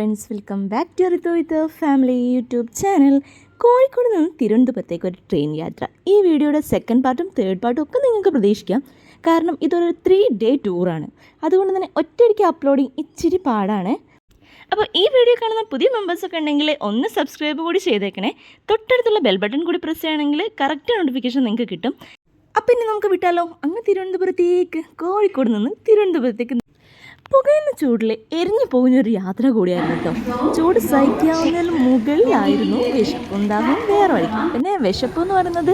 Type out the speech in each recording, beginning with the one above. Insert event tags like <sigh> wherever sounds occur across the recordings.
Friends welcome back to Ritho with family YouTube channel Kozhikode നിന്ന് തിരുവനന്തപുരത്തേക്ക് ഒരു train യാത്ര. ഈ വീഡിയോയുടെ സെക്കൻഡ് പാർട്ടും തേർഡ് പാർട്ടും ഒക്കെ നിങ്ങൾക്ക് പ്രതീക്ഷിക്കാം. കാരണം ഇതൊരു ത്രീ ഡേ ടൂറാണ് അതുകൊണ്ട് തന്നെ ഒറ്റയടിക്ക് അപ്ലോഡിങ് ഇച്ചിരി പാടാണ്. അപ്പോൾ ഈ വീഡിയോ കാണുന്ന പുതിയ മെമ്പേഴ്സൊക്കെ ഉണ്ടെങ്കിൽ ഒന്ന് സബ്സ്ക്രൈബ് കൂടി ചെയ്തേക്കണേ. തൊട്ടടുത്തുള്ള ബെൽ ബട്ടൺ കൂടി പ്രസ് ചെയ്യുകയാണെങ്കിൽ കറക്റ്റ് നോട്ടിഫിക്കേഷൻ നിങ്ങൾക്ക് കിട്ടും. അപ്പം ഇനി നമുക്ക് വിട്ടാലോ? അങ്ങ് തിരുവനന്തപുരത്തേക്ക് കോഴിക്കോട് നിന്ന് തിരുവനന്തപുരത്തേക്ക് പുകയുന്ന ചൂടിൽ എരിഞ്ഞു പോകുന്ന ഒരു യാത്ര കൂടിയായിരുന്നു കേട്ടോ. ചൂട് സഹിക്കാവുന്നതിന് മുകളിലായിരുന്നു വിശപ്പ്. ഉണ്ടാകും വേറെ വഴിക്കും പിന്നെ വിശപ്പ് എന്ന് പറയുന്നത്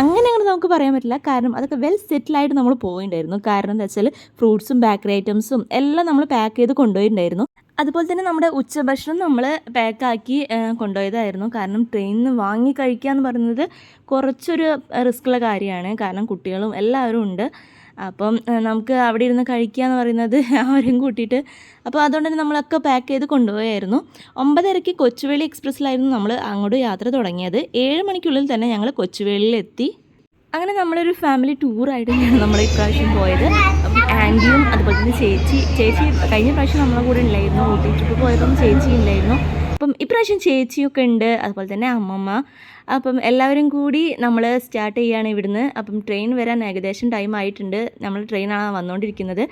അങ്ങനെ അങ്ങനെ നമുക്ക് പറയാൻ പറ്റില്ല. കാരണം അതൊക്കെ വെൽ സെറ്റിലായിട്ട് നമ്മൾ പോയിണ്ടായിരുന്നു. കാരണം എന്താ വെച്ചാൽ ഫ്രൂട്ട്സും ബേക്കറി ഐറ്റംസും എല്ലാം നമ്മൾ പാക്ക് ചെയ്ത് കൊണ്ടുപോയിട്ടുണ്ടായിരുന്നു അതുപോലെ തന്നെ നമ്മുടെ ഉച്ചഭക്ഷണം നമ്മൾ പാക്കാക്കി കൊണ്ടുപോയതായിരുന്നു. കാരണം ട്രെയിനിൽ നിന്ന് വാങ്ങി കഴിക്കുക എന്ന് പറയുന്നത് കുറച്ചൊരു റിസ്ക്കുള്ള കാര്യമാണ്. കാരണം കുട്ടികളും എല്ലാവരും ഉണ്ട്. അപ്പം നമുക്ക് അവിടെ ഇരുന്ന് കഴിക്കുക എന്ന് പറയുന്നത് <laughs> അവരെയും കൂട്ടിയിട്ട്. അപ്പോൾ അതുകൊണ്ട് തന്നെ നമ്മളൊക്കെ പാക്ക് ചെയ്ത് കൊണ്ടുപോയായിരുന്നു. ഒമ്പതരയ്ക്ക് കൊച്ചുവേളി എക്സ്പ്രസ്സിലായിരുന്നു നമ്മൾ അങ്ങോട്ട് യാത്ര തുടങ്ങിയത്. ഏഴ് മണിക്കുള്ളിൽ തന്നെ ഞങ്ങൾ കൊച്ചുവേളിയിലെത്തി. അങ്ങനെ നമ്മളൊരു ഫാമിലി ടൂറായിട്ടാണ് നമ്മൾ ഇപ്രാവശ്യം പോയത്. ആന്റിയും അതുപോലെ തന്നെ ചേച്ചി ചേച്ചി കഴിഞ്ഞ പ്രാവശ്യം നമ്മളെ കൂടെ ഉണ്ടായിരുന്നു ഊട്ടി ട്രിപ്പ് പോയപ്പം ചേച്ചി ഉണ്ടായിരുന്നു അപ്പം ഇപ്രാവശ്യം ചേച്ചിയൊക്കെ ഉണ്ട്. അതുപോലെ തന്നെ അമ്മമ്മ അപ്പം എല്ലാവരും കൂടി നമ്മൾ സ്റ്റാർട്ട് ചെയ്യുകയാണ് ഇവിടുന്ന്. അപ്പം ട്രെയിൻ വരാൻ ഏകദേശം ടൈം ആയിട്ടുണ്ട്. നമ്മൾ ട്രെയിനാണ് വന്നുകൊണ്ടിരിക്കുന്നത്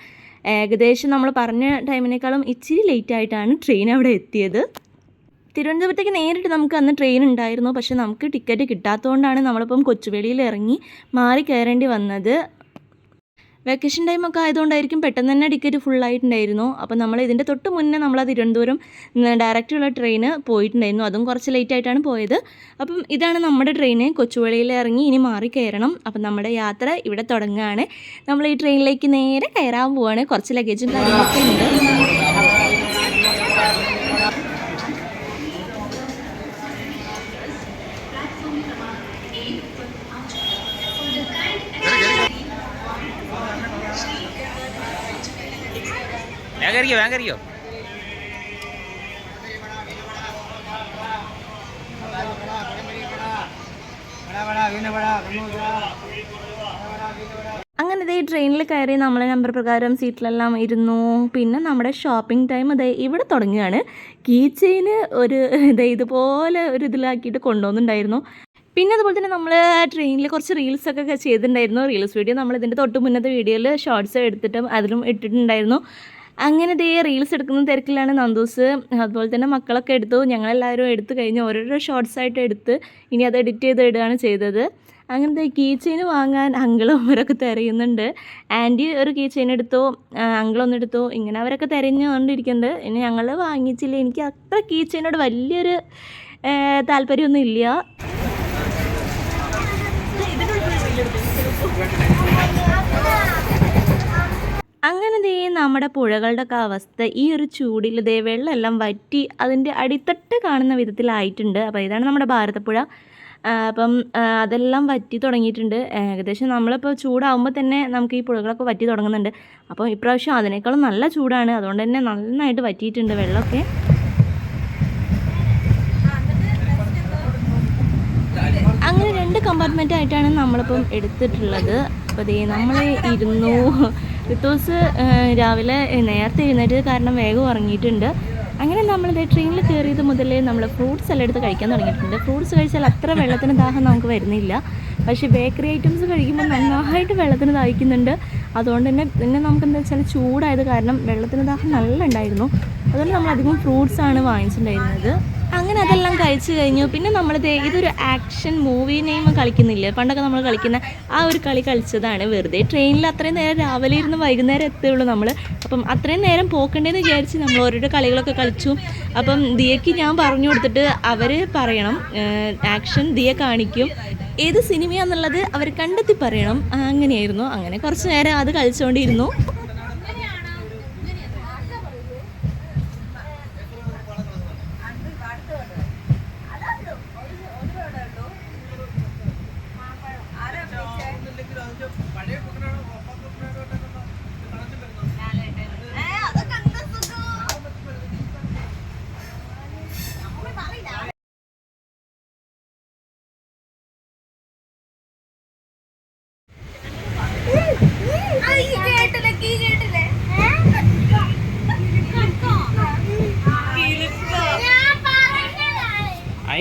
ഏകദേശം നമ്മൾ പറഞ്ഞ ടൈമിനേക്കാളും ഇച്ചിരി ലേറ്റ് ആയിട്ടാണ് ട്രെയിൻ അവിടെ എത്തിയത്. തിരുവനന്തപുരത്തേക്ക് നേരിട്ട് നമുക്ക് അന്ന് ട്രെയിൻ ഉണ്ടായിരുന്നു. പക്ഷേ നമുക്ക് ടിക്കറ്റ് കിട്ടാത്തതുകൊണ്ടാണ് നമ്മളിപ്പം കൊച്ചുവേളിയിൽ ഇറങ്ങി മാറി കയറേണ്ടി വന്നത്. വെക്കേഷൻ ടൈമൊക്കെ ആയതുകൊണ്ടായിരിക്കും പെട്ടെന്ന് തന്നെ ടിക്കറ്റ് ഫുള്ളായിട്ടുണ്ടായിരുന്നു അപ്പോൾ നമ്മൾ ഇതിന്റെ തൊട്ട് മുന്നേ നമ്മൾ തിരുവനന്തപുരം ഡയറക്റ്റുള്ള ട്രെയിന് പോയിട്ടുണ്ടായിരുന്നു. അതും കുറച്ച് ലേറ്റ് ആയിട്ടാണ് പോയത്. അപ്പം ഇതാണ് നമ്മുടെ ട്രെയിന് കൊച്ചുവേളിയിൽ ഇറങ്ങി ഇനി മാറി കയറണം. അപ്പം നമ്മുടെ യാത്ര ഇവിടെ തുടങ്ങുകയാണ്. നമ്മൾ ഈ ട്രെയിനിലേക്ക് നേരെ കയറാൻ പോവാണ്. കുറച്ച് ലഗേജും കാര്യങ്ങളൊക്കെ ഉണ്ട്. വേഗം കയറിയോ വേഗം കയറിയോ അങ്ങനെ ഇതേ ട്രെയിനിൽ കയറി നമ്മളെ നമ്പർ പ്രകാരം സീറ്റിലെല്ലാം ഇരുന്നു. പിന്നെ നമ്മുടെ ഷോപ്പിംഗ് ടൈം ഇതേ ഇവിടെ തുടങ്ങുകയാണ്. കീ ചെയിന് ഒരു <laughs> ഇതേ ഇതുപോലെ ഒരു ഇതിലാക്കിയിട്ട് കൊണ്ടുപോകുന്നുണ്ടായിരുന്നു പിന്നെ അതുപോലെ തന്നെ നമ്മൾ ട്രെയിനിൽ കുറച്ച് റീൽസൊക്കെ ചെയ്തിട്ടുണ്ടായിരുന്നു. റീൽസ് വീഡിയോ നമ്മൾ ഇതിന്റെ തൊട്ട് മുന്നത്തെ വീഡിയോയിൽ ഷോർട്സ് എടുത്തിട്ടും അതിലും ഇട്ടിട്ടുണ്ടായിരുന്നു. അങ്ങനെ ദേ റീൽസ് എടുക്കുന്ന തിരക്കിലാണ് നന്ദൂസ്. അതുപോലെ തന്നെ മക്കളൊക്കെ എടുത്തു. ഞങ്ങളെല്ലാവരും എടുത്തു കഴിഞ്ഞ് ഓരോരോ ഷോർട്സ് ആയിട്ട് എടുത്ത് ഇനി അത് എഡിറ്റ് ചെയ്ത് ഇടുകയാണ് ചെയ്തത്. അങ്ങനത്തെ കീ ചെയിൻ വാങ്ങാൻ അങ്കിളും അവരൊക്കെ തിരയുന്നുണ്ട്. ആന്റി ഒരു കീ ചെയിൻ എടുത്തു. അങ്കിളൊന്നും എടുത്തു. ഇങ്ങനെ അവരൊക്കെ തിരഞ്ഞുകൊണ്ടിരിക്കുന്നുണ്ട്. ഇനി ഞങ്ങൾ വാങ്ങിച്ചില്ല? എനിക്ക് അത്ര കീ ചെയിനോട് വലിയൊരു താല്പര്യമൊന്നും ഇല്ല. അങ്ങനെ ദേ നമ്മുടെ പുഴകളുടെ ഒക്കെ അവസ്ഥ ഈ ഒരു ചൂടിൽ ദേ വെള്ളമെല്ലാം വറ്റി അതിന്റെ അടിത്തട്ട് കാണുന്ന വിധത്തിലായിട്ടുണ്ട്. അപ്പോൾ ഇതാണ് നമ്മുടെ ഭാരതപ്പുഴ. അപ്പം അതെല്ലാം വറ്റി തുടങ്ങിയിട്ടുണ്ട്. ഏകദേശം നമ്മളിപ്പോൾ ചൂടാവുമ്പോൾ തന്നെ നമുക്ക് ഈ പുഴകളൊക്കെ വറ്റി തുടങ്ങുന്നുണ്ട്. അപ്പോൾ ഇപ്രാവശ്യം അതിനേക്കാളും നല്ല ചൂടാണ്. അതുകൊണ്ട് തന്നെ നന്നായിട്ട് വറ്റിയിട്ടുണ്ട് വെള്ളമൊക്കെ. അങ്ങനെ രണ്ട് കമ്പാർട്ട്മെന്റ് ആയിട്ടാണ് നമ്മളിപ്പം എടുത്തിട്ടുള്ളത്. അപ്പോൾ ദേ നമ്മൾ ഇരുന്നു ഋത്തൂസ് രാവിലെ നേരത്തെ എഴുന്നേറ്റ് കാരണം വേഗം ഉറങ്ങിയിട്ടുണ്ട്. അങ്ങനെ നമ്മൾ ട്രെയിനിൽ കയറിയത് മുതലേ നമ്മൾ ഫ്രൂട്ട്സ് എല്ലാം എടുത്ത് കഴിക്കാൻ തുടങ്ങിയിട്ടുണ്ട്. ഫ്രൂട്ട്സ് കഴിച്ചാൽ അത്ര വെള്ളത്തിന് ദാഹം നമുക്ക് വരുന്നില്ല. പക്ഷേ ബേക്കറി ഐറ്റംസ് കഴിക്കുമ്പോൾ നന്നായിട്ട് വെള്ളത്തിന് ദാഹിക്കുന്നുണ്ട്. അതുകൊണ്ട് തന്നെ പിന്നെ നമുക്ക് എന്താ വെച്ചാൽ ചൂടായത് കാരണം വെള്ളത്തിന് ദാഹം നല്ല ഉണ്ടായിരുന്നു. അതുകൊണ്ട് നമ്മൾ അധികം ഫ്രൂട്ട്സ് ആണ് വാങ്ങിച്ചിട്ടുണ്ടായിരുന്നത്. കഴിച്ചു കഴിഞ്ഞു. പിന്നെ നമ്മൾ ഇതൊരു ആക്ഷൻ മൂവി നെയിം കളിക്കുന്നില്ല? പണ്ടൊക്കെ നമ്മൾ കളിക്കുന്ന ആ ഒരു കളി കളിച്ചതാണ് വെറുതെ. ട്രെയിനിൽ അത്രയും നേരം രാവിലെ ഇരുന്ന് വൈകുന്നേരം എത്തുള്ളൂ നമ്മൾ അപ്പം അത്രയും നേരം പോക്കണ്ടേന്ന് വിചാരിച്ച് നമ്മൾ ഓരോരോ കളികളൊക്കെ കളിച്ചു. അപ്പം ദിയയ്ക്ക് ഞാൻ പറഞ്ഞു കൊടുത്തിട്ട് അവർ പറയണം ആക്ഷൻ ദിയ കാണിക്കും. ഏത് സിനിമയാന്നുള്ളത് അവർ കണ്ടെത്തി പറയണം. അങ്ങനെയായിരുന്നു. അങ്ങനെ കുറച്ച് നേരം അത് കളിച്ചുകൊണ്ടിരുന്നു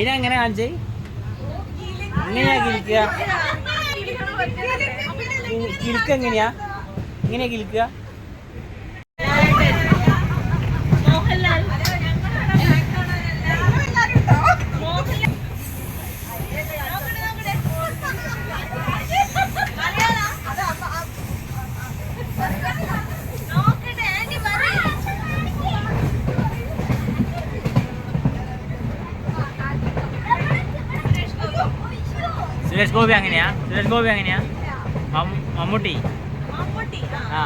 അതിനെങ്ങനെ കാണിച്ചേ? അങ്ങനെയാ കിൽക്കുക. കിൽക്കെങ്ങനെയാ ഇങ്ങനെയാ എങ്ങനെയാ സുരേഷ് ഗോപി അങ്ങനെയാ? സുരേഷ് ഗോപി അങ്ങനെയാ? മമ്മ- മമ്മൂട്ടി. ആ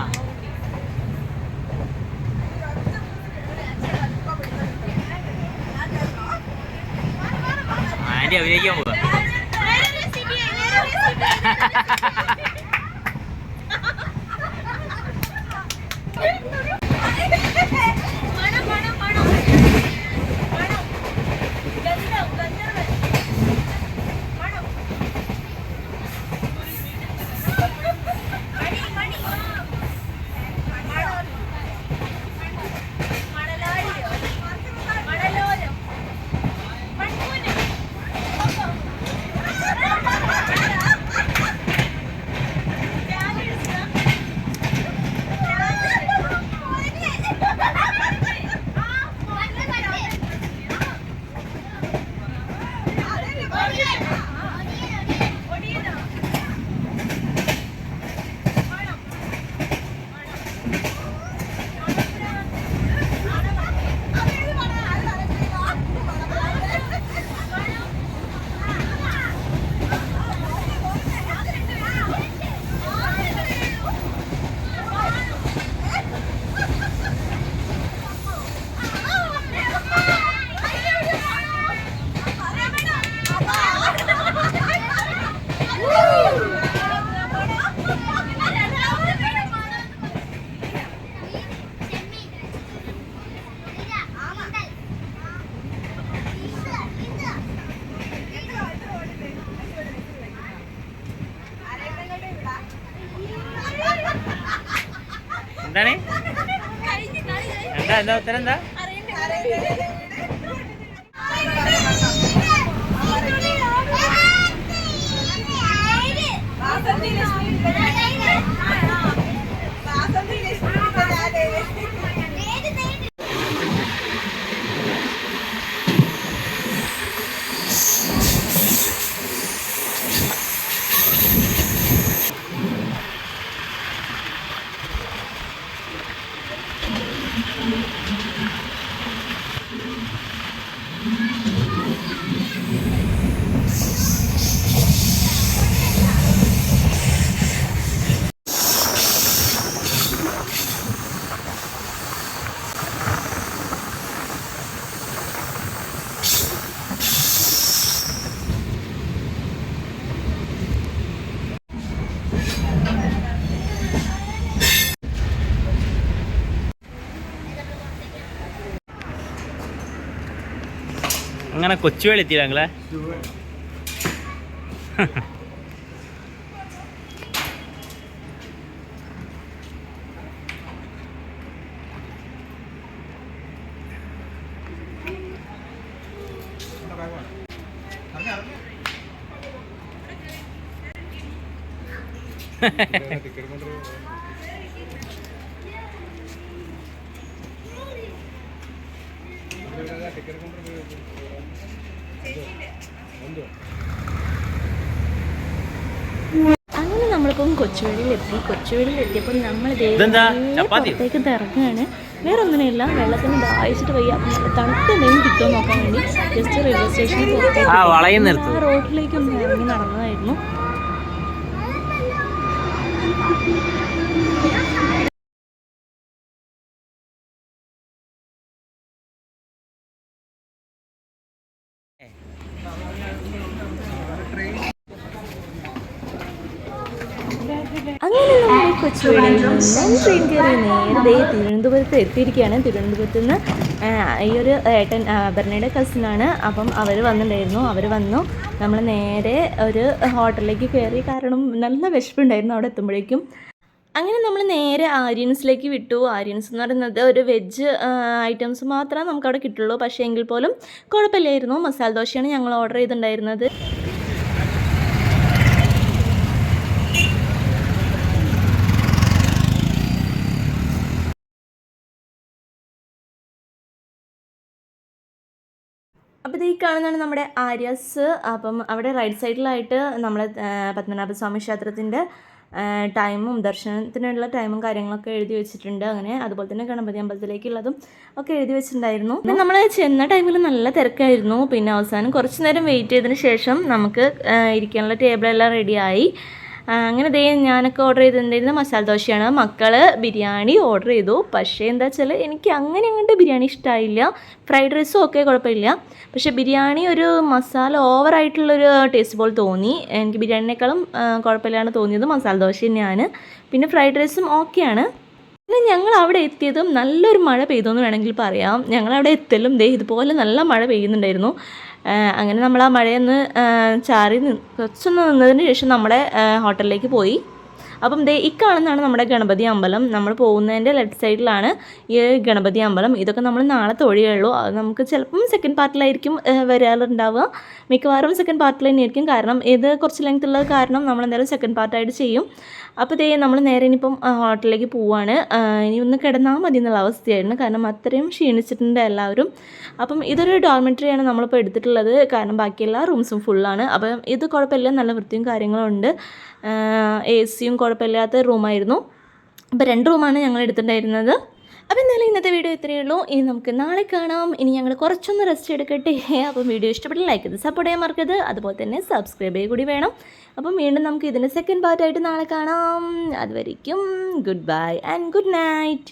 ആന്റി അഭിനയിക്കാൻ പോവാ. എന്താണ്? എന്താ എന്താ ഉത്തരം എന്താ? അങ്ങനെ കൊച്ചുവേളി എത്തിയില്ല ഞങ്ങളെ അങ്ങനെ നമ്മളിപ്പം കൊച്ചുവേളിയിലെത്തി എത്തിയപ്പോൾ നമ്മൾ? പുറത്തേക്ക് ഇറങ്ങുകയാണ് വേറെ ഒന്നിനുമില്ല വെള്ളത്തിന് ദാഹിച്ചിട്ട് വയ്യ. തണുത്ത എന്തെങ്കിലും കിട്ടുമോ നോക്കാൻ വേണ്ടി. ജസ്റ്റ് റെയിൽവേ സ്റ്റേഷനിൽ പുറത്തേക്ക് റോഡിലേക്ക് ഒന്ന് ഇറങ്ങി നടന്നതായിരുന്നു അങ്ങനെ ട്രെയിൻ കയറി നേരത്തെ തിരുവനന്തപുരത്ത് എത്തിയിരിക്കുകയാണ്. തിരുവനന്തപുരത്ത് നിന്ന് ഈ ഒരു ഏട്ടൻ ഭരണയുടെ കസിൻ കസിനാണ് അപ്പം അവർ വന്നിട്ടുണ്ടായിരുന്നു. അവർ വന്നു. നമ്മൾ നേരെ ഒരു ഹോട്ടലിലേക്ക് കയറി. കാരണം നല്ല വിശപ്പുണ്ടായിരുന്നു അവിടെ എത്തുമ്പോഴേക്കും. അങ്ങനെ നമ്മൾ നേരെ ആര്യൻസിലേക്ക് വിട്ടു. ആര്യൻസ് എന്ന് പറയുന്നത് ഒരു വെജ് ഐറ്റംസ് മാത്രമേ നമുക്ക് അവിടെ കിട്ടുള്ളൂ. പക്ഷേ എങ്കിൽ പോലും കുഴപ്പമില്ലായിരുന്നു. മസാല ദോശയാണ് ഞങ്ങൾ ഓർഡർ ചെയ്തിട്ടുണ്ടായിരുന്നത്. അപ്പോൾ ഈ കാണുന്നതാണ് നമ്മുടെ ആര്യസ്. അപ്പം അവിടെ റൈറ്റ് സൈഡിലായിട്ട് നമ്മളെ പത്മനാഭസ്വാമി ക്ഷേത്രത്തിന്റെ ടൈമും ദർശനത്തിനുള്ള ടൈമും കാര്യങ്ങളൊക്കെ എഴുതി വെച്ചിട്ടുണ്ട്. അങ്ങനെ അതുപോലെ തന്നെ ഗണപതി അമ്പലത്തിലേക്കുള്ളതും ഒക്കെ എഴുതി വെച്ചിട്ടുണ്ടായിരുന്നു. പിന്നെ നമ്മൾ ചെന്ന ടൈമിൽ നല്ല തിരക്കായിരുന്നു. പിന്നെ അവസാനം കുറച്ച് നേരം വെയിറ്റ് ചെയ്തതിന് ശേഷം നമുക്ക് ഇരിക്കാനുള്ള ടേബിളെല്ലാം റെഡിയായി അങ്ങനെ ദേ ഞാനൊക്കെ ഓർഡർ ചെയ്തിട്ടുണ്ടായിരുന്ന മസാല ദോശയാണ്. മക്കൾ ബിരിയാണി ഓർഡർ ചെയ്തു. പക്ഷേ എന്താ വെച്ചാൽ എനിക്ക് അങ്ങനെ അങ്ങോട്ട് ബിരിയാണി ഇഷ്ടമായില്ല ഫ്രൈഡ് റൈസും ഒക്കെ കുഴപ്പമില്ല. പക്ഷേ ബിരിയാണി ഒരു മസാല ഓവറായിട്ടുള്ളൊരു ടേസ്റ്റ് പോലെ തോന്നി. എനിക്ക് ബിരിയാണിനേക്കാളും കുഴപ്പമില്ലാണ് തോന്നിയത് മസാല ദോശ തന്നെയാണ്. പിന്നെ ഫ്രൈഡ് റൈസും ഓക്കെയാണ് പിന്നെ ഞങ്ങൾ അവിടെ എത്തിയതും നല്ലൊരു മഴ പെയ്തു എന്ന് വേണമെങ്കിൽ പറയാം. ഞങ്ങളവിടെ എത്തലും ദേ ഇതുപോലെ നല്ല മഴ പെയ്യുന്നുണ്ടായിരുന്നു. അങ്ങനെ നമ്മൾ ആ മഴയൊന്ന് ചാറി നി- കുറച്ചൊന്ന് നിന്നതിന് ശേഷം നമ്മുടെ ഹോട്ടലിലേക്ക് പോയി. അപ്പം ദേ ഇക്കാണെന്നാണ് നമ്മുടെ ഗണപതി അമ്പലം. നമ്മൾ പോകുന്നതിന്റെ ലെഫ്റ്റ് സൈഡിലാണ് ഈ ഗണപതി അമ്പലം. ഇതൊക്കെ നമ്മൾ നാളെ തൊഴിയുള്ളൂ നമുക്ക് ചിലപ്പം സെക്കൻഡ് പാർട്ടിലായിരിക്കും വരാറുണ്ടാവുക. മിക്കവാറും സെക്കൻഡ് പാർട്ടിൽ തന്നെയായിരിക്കും. കാരണം ഇത് കുറച്ച് ലെങ്ത് ഉള്ളത് കാരണം നമ്മൾ എന്തായാലും സെക്കൻഡ് പാർട്ടായിട്ട് ചെയ്യും. അപ്പോൾ ദേ നമ്മൾ നേരെ ഇനിയിപ്പം ഹോട്ടലിലേക്ക് പോവാണ്. ഇനി ഒന്ന് കിടന്നാൽ മതി എന്നുള്ള അവസ്ഥയായിരുന്നു. കാരണം അത്രയും ക്ഷീണിച്ചിട്ടുണ്ട് എല്ലാവരും. അപ്പം ഇതൊരു ഡോർമെറ്ററിയാണ് നമ്മളിപ്പോൾ എടുത്തിട്ടുള്ളത്. കാരണം ബാക്കി എല്ലാ റൂംസും ഫുള്ളാണ് അപ്പം ഇത് കുഴപ്പമില്ല. നല്ല വൃത്തിയും കാര്യങ്ങളും ഉണ്ട്. എ സിയും കുഴപ്പമില്ലാത്ത റൂമായിരുന്നു അപ്പോൾ രണ്ട് റൂമാണ് ഞങ്ങൾ എടുത്തിട്ടുണ്ടായിരുന്നത്. അപ്പോൾ എന്തായാലും ഇന്നത്തെ വീഡിയോ ഇത്രയേ ഉള്ളൂ. ഇനി നമുക്ക് നാളെ കാണാം. ഇനി ഞങ്ങൾ കുറച്ചൊന്ന് റെസ്റ്റ് എടുക്കട്ടെ. അപ്പം വീഡിയോ ഇഷ്ടപ്പെട്ട് ലൈക്ക് ചെയ്ത് സപ്പോർട്ട് ചെയ്യാൻ മറക്കരുത്. അതുപോലെ തന്നെ സബ്സ്ക്രൈബ് ചെയ്യുക കൂടി വേണം. അപ്പം വീണ്ടും നമുക്ക് ഇതിന്റെ സെക്കൻഡ് പാർട്ടായിട്ട് നാളെ കാണാം. അതുവരയ്ക്കും good bye and good night